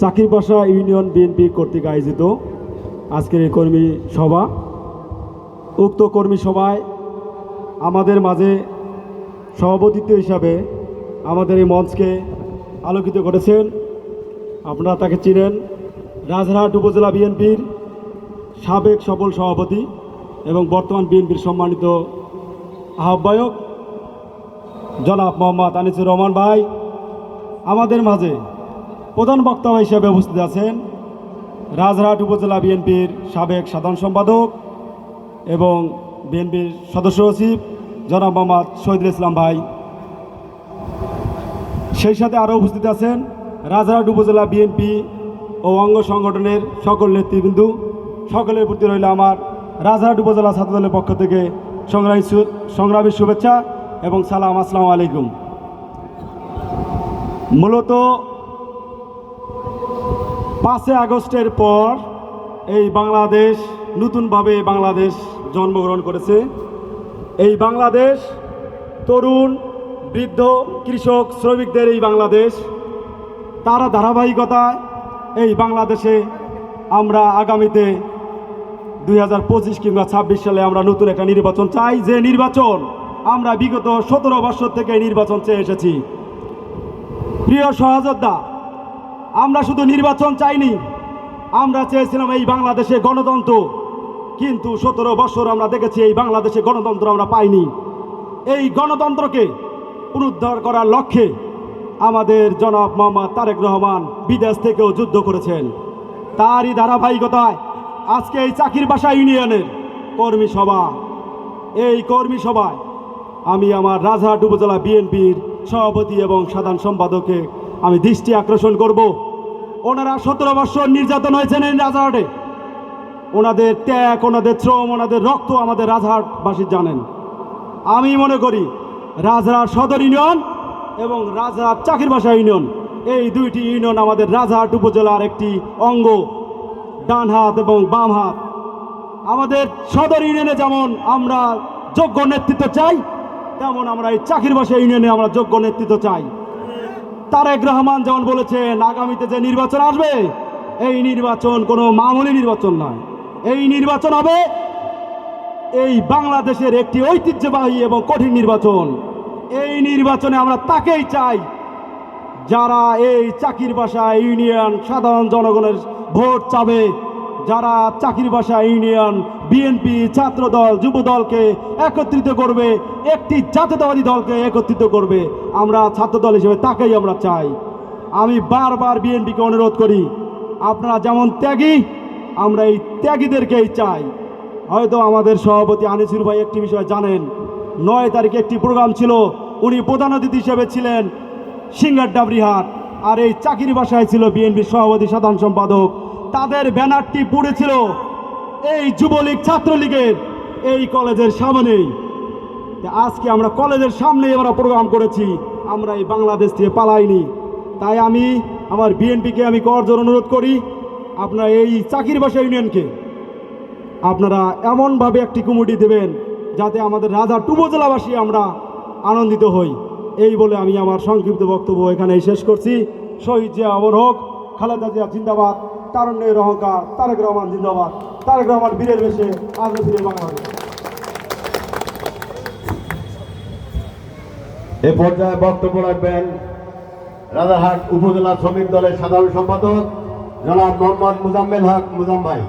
চাকিরবাসা union BNP কর্তৃক আয়োজিত আজকের এই কর্মী সভা। উক্ত কর্মী সভায় আমাদের মাঝে সভাপতিত্ব হিসাবে আমাদের এই মঞ্চকে আলোকিত করেছেন আপনারা তাকে চিনেন রাজহাট উপজেলা বিএনপির সাবেক সফল সভাপতি এবং বর্তমান বিএনপির সম্মানিত আহ্বায়ক জনাব মোহাম্মদ আনিসুর রহমান ভাই। আমাদের মাঝে প্রধান বক্তা হিসেবে উপস্থিত আছেন রাজহাট উপজেলা বিএনপির সাবেক সাধারণ সম্পাদক এবং বিএনপির সদস্য সচিব জনাব মোহাম্মদ শহীদুল ইসলাম ভাই। সেই সাথে আরও উপস্থিত আছেন রাজহাট উপজেলা বিএনপি ও অঙ্গ সংগঠনের সকল নেতৃবৃন্দ। সকলের প্রতি রইল আমার রাজহাট উপজেলা ছাত্রদলের পক্ষ থেকে সংগ্রামী শু- সংগ্রামী শুভেচ্ছা এবং সালাম, আসসালামু আলাইকুম। মূলত পাঁচই আগস্টের পর এই বাংলাদেশ নতুনভাবে বাংলাদেশ জন্মগ্রহণ করেছে। এই বাংলাদেশ তরুণ, বৃদ্ধ, কৃষক, শ্রমিকদের এই বাংলাদেশ, তারা ধারাবাহিকতায় এই বাংলাদেশে আমরা আগামীতে দুই হাজার পঁচিশ কিংবা ছাব্বিশ সালে আমরা নতুন একটা নির্বাচন চাই। যে নির্বাচন আমরা বিগত সতেরো বছর থেকে নির্বাচন চেয়ে এসেছি। প্রিয় সহযোদ্ধা আমরা শুধু নির্বাচন চাইনি, আমরা চেয়েছিলাম এই বাংলাদেশে গণতন্ত্র। কিন্তু সতেরো বছর আমরা দেখেছি এই বাংলাদেশে গণতন্ত্র আমরা পাইনি। এই গণতন্ত্রকে পুনরুদ্ধার করার লক্ষ্যে আমাদের জনাব মোহাম্মদ তারেক রহমান বিদেশ থেকেও যুদ্ধ করেছেন। তারই ধারাবাহিকতায় আজকে এই চাকির বাসা ইউনিয়নের কর্মী সভা। এই কর্মী সভায় আমি আমার রাজহাট উপজেলা বিএনপির সভাপতি এবং সাধারণ সম্পাদককে আমি দৃষ্টি আকর্ষণ করব। ওনারা সতেরো বছর নির্যাতন হয়েছেন এই রাজহাটে। ওনাদের ত্যাগ, ওনাদের শ্রম, ওনাদের রক্ত আমাদের রাজহাটবাসী জানেন। আমি মনে করি রাজহাট সদর ইউনিয়ন এবং রাজহাট চাকিরবাসা ইউনিয়ন, এই দুইটি ইউনিয়ন আমাদের রাজহাট উপজেলার একটি অঙ্গ, ডান হাত এবং বাম হাত। আমাদের সদর ইউনিয়নে যেমন আমরা যোগ্য নেতৃত্ব চাই, তেমন আমরা এই চাকিরবাসা ইউনিয়নে আমরা যোগ্য নেতৃত্ব চাই। তারেক রহমান যেমন বলেছেন, আগামীতে যে নির্বাচন আসবে, এই নির্বাচন কোনো মামুলি নির্বাচন নয়। এই নির্বাচন হবে এই বাংলাদেশের একটি ঐতিহ্যবাহী এবং কঠিন নির্বাচন। এই নির্বাচনে আমরা তাকেই চাই যারা এই চাকির বাসা ইউনিয়ন সাধারণ জনগণের ভোট চাবে। যারা চাকির বাসা ইউনিয়ন বিএনপি ছাত্রদল, যুবদলকে একত্রিত করবে, একটি জাতীয়তাবাদী দলকে একত্রিত করবে, আমরা ছাত্রদল হিসেবে তাকেই আমরা চাই। আমি বারবার বিএনপিকে অনুরোধ করি, আপনারা যেমন ত্যাগী, আমরা এই ত্যাগীদেরকেই চাই। হয়তো আমাদের সভাপতি আনিসুর ভাই একটি বিষয় জানেন, নয় তারিখে একটি প্রোগ্রাম ছিল, উনি প্রধান অতিথি হিসেবে ছিলেন সিঙ্গার ডাবরিহাট আর এই চাকরি বাসায় ছিল বিএনপির সভাপতি সাধারণ সম্পাদক তাদের ব্যানারটি পুড়েছিল এই যুবলীগ ছাত্রলীগের এই কলেজের সামনেই। আজকে আমরা কলেজের সামনেই আমরা প্রোগ্রাম করেছি, আমরা এই বাংলাদেশ থেকে পালাইনি। তাই আমি আমার বিএনপিকে আমি করজোর অনুরোধ করি, আপনারা এই চাকির বাসা ইউনিয়নকে আপনারা এমনভাবে একটি কমিটি দেবেন যাতে আমাদের রাজা উপজেলাবাসী আমরা আনন্দিত হই। এই বলে আমি আমার সংক্ষিপ্ত বক্তব্য এখানেই শেষ করছি। শহীদ জিয়া অমর হোক, খালেদা জিয়া জিন্দাবাদ। তারণ্যের অহংকার তারেক রহমান জিন্দাবাদ। তারেক রহমান বীরের বেশে আজও ফিরে বাংলাদেশ। এ পর্যায়ে বক্তব্য রাখবেন রাজারহাট উপজেলা শ্রমিক দলের সাধারণ সম্পাদক জনাব মোহাম্মদ মুজাম্মেল হক মুজাম ভাই